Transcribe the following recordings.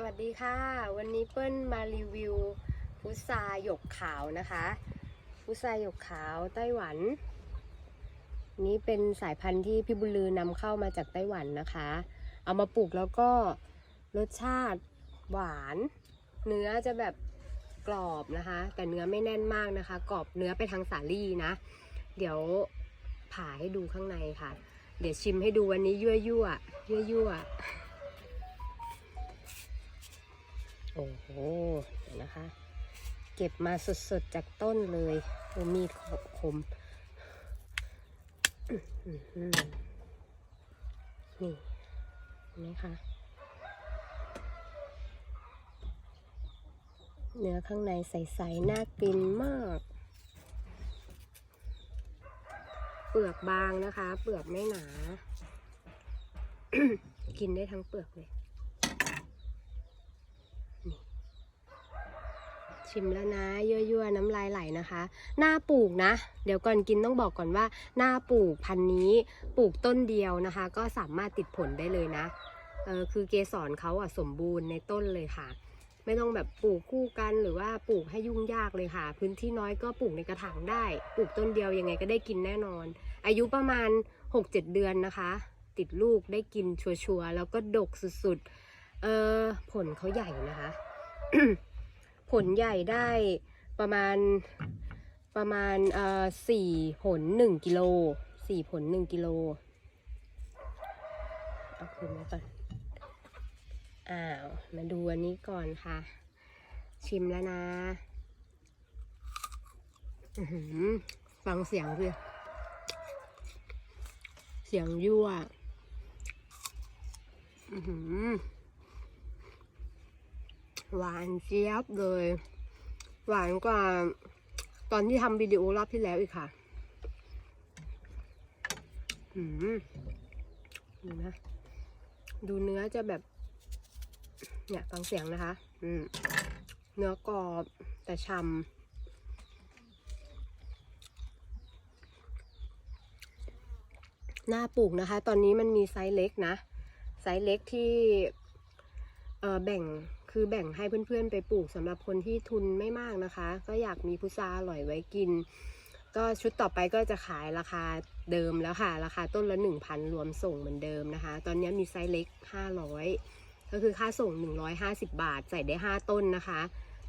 สวัสดีค่ะ วันนี้เปิ้ลมารีวิวพุทราหยกขาวนะคะพุทราหยกขาวไต้หวัน นี้เป็นสายพันธุ์ที่พี่บุญลือนำเข้ามาจากไต้หวันนะคะ เอามาปลูกแล้วก็รสชาติหวาน เนื้อจะแบบกรอบนะคะ แต่เนื้อไม่แน่นมากนะคะ กรอบเนื้อไปทางสาลี่นะ เดี๋ยวผ่าให้ดูข้างในค่ะ เดี๋ยวชิมให้ดูวันนี้ยั่วยั่วยั่วยั่วๆ โอ้โหเดี๋ยวนะคะ เก็บมาสดๆจากต้นเลยมีดขบคมนี่เห็นไหมคะเนื้อข้างในใสๆน่ากินมาก เปลือกบางนะคะ เปลือกไม่หนา กินได้ทั้งเปลือกเลย ชิมแล้วนะยั่วๆน้ำลายไหลนะคะ หน้าปลูกนะ เดี๋ยวก่อนกินต้องบอกก่อนว่า หน้าปลูกพันธุ์นี้ปลูกต้นเดียวนะคะ ก็สามารถติดผลได้เลยนะเออคือเกสรเขาอะสมบูรณ์ในต้นเลยค่ะ ไม่ต้องแบบปลูกคู่กันหรือว่าปลูกให้ยุ่งยากเลยค่ะ พื้นที่น้อยก็ปลูกในกระถางได้ ปลูกต้นเดียวยังไงก็ได้กินแน่นอน อายุประมาณ 6-7 เดือนนะคะ ติดลูกได้กินชัวร์ๆแล้วก็ดกสุดๆเออผลเขาใหญ่นะคะ ผลใหญ่ได้ประมาณประมาณเอ่อสี่ผลหนึ่งกิโลสี่ผลหนึ่งกิโลเอาคืนไว้ก่อนอ้าวมาดูอันนี้ก่อนค่ะ ชิมแล้วนะฟังเสียงสิเสียงยั่วอือหือ หวานเจี๊ยบเลย หวานกว่าตอนที่ทำวิดีโอรอบที่แล้วอีกค่ะ อืมดูนะ ดูเนื้อจะแบบ เนี่ยฟังเสียงนะคะ อืม เนื้อกรอบแต่ฉ่ำหน้าปลูกนะคะ ตอนนี้มันมีไซส์เล็กนะ ไซส์เล็กที่ เออแบ่ง คือแบ่งให้เพื่อนๆไปปลูกสำหรับคนที่ทุนไม่มากนะคะ ก็อยากมีพุทราอร่อยไว้กิน ก็ชุดต่อไปก็จะขายราคาเดิมแล้วค่ะ ราคาต้นละ 1,000 รวมส่งเหมือนเดิมนะคะ ตอนนี้มีไซส์เล็ก 500 ก็คือค่าส่ง 150 บาทใส่ได้ 5 ต้นนะคะ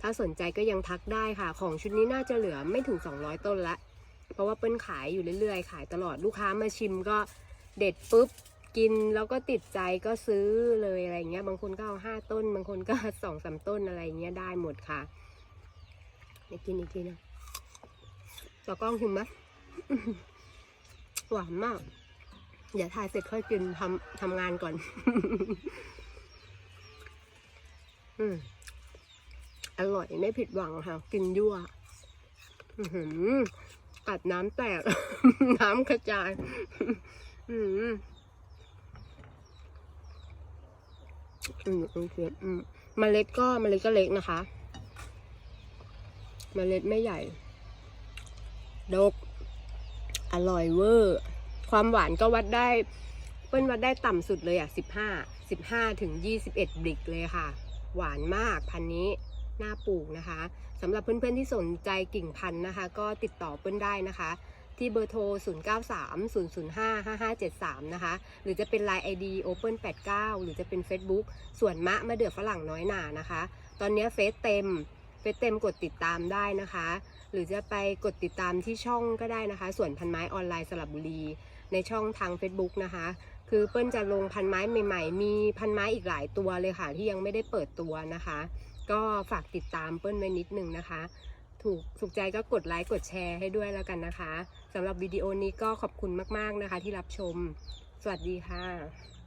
ถ้าสนใจก็ยังทักได้ค่ะ ของชุดนี้น่าจะเหลือไม่ถึง 200 ต้นละ เพราะว่าเปิ้ลขายอยู่เรื่อยๆ ขายตลอดลูกค้ามาชิมก็เด็ดปุ๊บ กินแล้วก็ติดใจก็ซื้อเลยอะไรเงี้ย บางคนก็เอาห้าต้น บางคนก็สองสามต้นอะไรเงี้ยได้หมดค่ะเดี๋ยวกินอีกทีนะต่อกล้องชิมไหมหวานมาก เดี๋ยวถ่ายเสร็จค่อยกินทำทำงานก่อน อืมอร่อยไม่ผิดหวังค่ะ กินยั่วหืมกัดน้ำแตก น้ำกระจาย อืม อืมโอเคอืมเมล็ดก็เมล็ดก็เล็กนะคะเมล็ดไม่ใหญ่ ดก อร่อยเวอร์ ความหวานก็วัดได้เปิ้ลวัดได้ต่ำสุดเลยอะสิบห้าสิบห้าถึงยี่สิบเอ็ดบริกเลยค่ะ หวานมากพันนี้น่าปลูกนะคะสำหรับเพื่อนๆที่สนใจกิ่งพันธุ์นะคะ ก็ติดต่อเปิ้ลได้นะคะ ที่เบอร์โทร 0930055573 นะคะ หรือจะเป็น Line ID Open89 หรือจะเป็น Facebook ส่วนมะมะเดือฝรั่งน้อยหนานะคะ ตอนนี้เฟซเต็ม เฟซเต็มกดติดตามได้นะคะ หรือจะไปกดติดตามที่ช่องก็ได้นะคะ ส่วนพันไม้ออนไลน์สระบุรี ในช่องทาง Facebook นะคะ คือเปิ้ลจะลงพันไม้ใหม่ๆ มีพันไม้อีกหลายตัวเลยค่ะที่ยังไม่ได้เปิดตัวนะคะ ก็ฝากติดตามเปิ้ลไว้นิดนึงนะคะ ถูกสุขใจก็กดไลค์กดแชร์ให้ด้วยแล้วกันนะคะสำหรับวิดีโอนี้ก็ขอบคุณมาก ๆ นะคะที่รับชม สวัสดีค่ะ